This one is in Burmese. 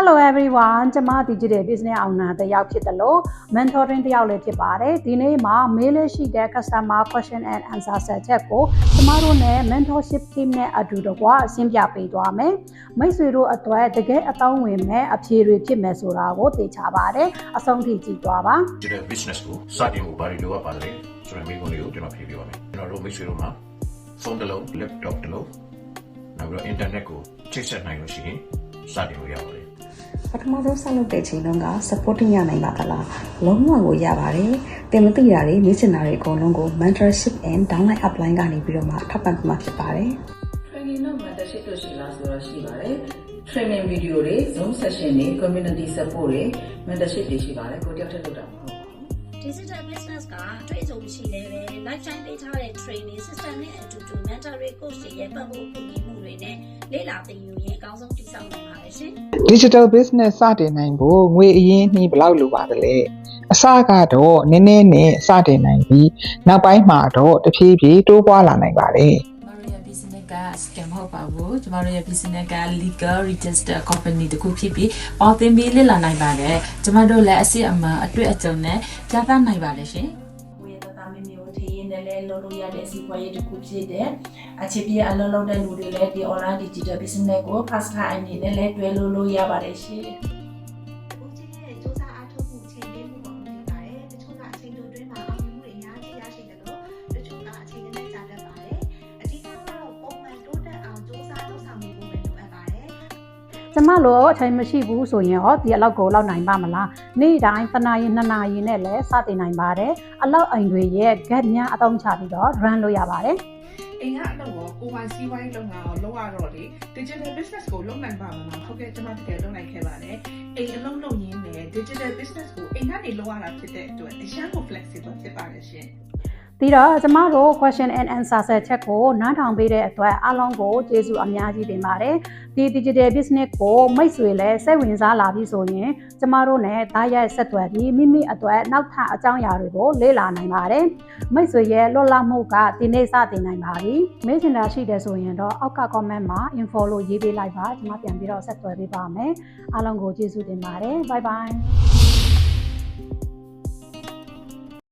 Hello everyone ကျမ digital business owner တစ်ယောက်ဖြစ်တယ်လို့ mentoring တစ်ယောက်လည်းဖြစ်ပါတယ်ဒီနေ့မှာ mail လေးရှိတဲ့ customer question and answer set ချက်ကိုကျမတို့နဲ့ mentorship team နဲ့အတူတကွအရှင်းပြပေးသွားမယ်မိတ်ဆွေတို့အတွက်တကယ်အတောင်းဝင်မဲ့အဖြေတွေဖြစ်မယ်ဆိုတာကိုသိချပါတယ်အဆုံးထိကြည့်သွားပါဒီတဲ့ business ကိုစတင်ဖို့ဘာတွေလိုအပ်ပါလဲဆိုတဲ့မိကုန်းလေးကိုကျွန်တော်ဖြေပြပါမယ်ကျွန်တော်တို့မိတ်ဆွေတို့မှာဖုန်းတစ်လုံး laptop တစ်လုံးနောက်ပြီးတော့ internet ကိုချိတ်ဆက်နိုင်လို့ရှိရင်စတင်လို့ရပါတယ် ပထမဆုံးဆက်လုပ်တဲ့ချိန်တုန်းက supporting ရနိုင်ပါသလားလုံးဝကိုရပါတယ်တင်မသိတာတွေမေ့ချင်တာတွေအကုန်လုံးကို mentorship and downline upline ကနေပြီးတော့မှထောက်ပံ့ပေးမှာဖြစ်ပါတယ် training တော့ mentorship တို့ရှိလားဆိုတော့ရှိပါတယ် training video တွေ zoom session တွေ community support တွေ mentorship တွေရှိပါတယ်ကိုတယောက်တည်းလုပ်တာမဟုတ်ပါဘူး digital business ကတွေ့ဆုံမရှိလဲပဲ lifetime ပေးထားတဲ့ training system နဲ့အတူတူ mentor တွေ coach တွေရဲ့ပတ်ဖို့အကူအညီမှုတွေနဲ့လေ့လာသင်ယူရင်အကောင်းဆုံးတည်ဆောက်နိုင်ပါတယ်ရှင် digital business စတင်နိုင်ဖို့ငွေအရင်းနှီးဘယ်လောက်လိုပါသလဲအစကတော့နည်းနည်းနဲ့စတင်နိုင်ပြီးနောက်ပိုင်းမှာတော့တဖြည်းဖြည်းတိုးပွားလာနိုင်ပါတယ်ကျမတို့ရဲ့ business က scam မဟုတ်ပါဘူးကျမတို့ရဲ့ business က legal register company တခုဖြစ်ပြီးပေါ်တင်ပြီးလည်လာနိုင်ပါတယ်ကျမတို့လည်းအစစ်အမှန်အတွေ့အကြုံနဲ့ကြားသနိုင်ပါတယ်ရှင် လည်းလုပ်လို့ရတဲ့စီးပွားရေးတစ်ခုဖြစ်တဲ့အခြေပြအလုံးလုံးတဲ့လူတွေလည်းဒီ online digital business ကို fast track အနေနဲ့လည်းတွဲလို့လို့ရပါတယ်ရှင် ကျမတို့အချိန်မရှိဘူးဆိုရင်ရောဒီအလောက်ကိုလောက်နိုင်ပါမလားနေ့တိုင်းတစ်နာရီနှစ်နာရီနဲ့လည်းစတင်နိုင်ပါတယ်အလောက်အိမ်တွေရဲ့ gap များအသုံးချပြီးတော့ run လုပ်ရပါတယ်အိမ်ကအလုပ်ကိုကိုယ်ပိုင်စီးပွားရေးလုပ်ငန်းကိုလုပ်ရတော့လေ digital business ကိုလုပ်နိုင်ပါမလားဟုတ်ကဲ့ကျွန်မတကယ်လုပ်နိုင်ခဲ့ပါတယ်အိမ်အလုပ်လုပ်ရင်းနဲ့ digital business ကိုအိမ်ကနေလုပ်ရတာဖြစ်တဲ့အတွက်အရန်ကို flexible ဖြစ်ပါတယ်ရှင် ပြီးတော့ကျမတို့ question and answer set ချက်ကိုနားထောင်ပေးတဲ့အတွက်အားလုံးကိုကျေးဇူးအများကြီးတင်ပါတယ်ဒီ digital business ကိုမိတ်ဆွေလည်းစိတ်ဝင်စားလာပြီဆိုရင်ကျမတို့ ਨੇ ဓာတ်ရိုက်ဆက်သွယ်ပြီးမိမိအတွက်နောက်ထပ်အကြောင်းအရာတွေကိုလေ့လာနိုင်ပါတယ်မိတ်ဆွေရဲ့လွတ်လပ်မှုကဒီနေ့စတင်နိုင်ပါပြီမေ့ချင်တာရှိတယ်ဆိုရင်တော့အောက်က comment မှာ info လို့ရေးပေးလိုက်ပါကျွန်မပြန်ပြီးတော့ဆက်သွယ်ပေးပါမယ်အားလုံးကိုကျေးဇူးတင်ပါတယ် bye bye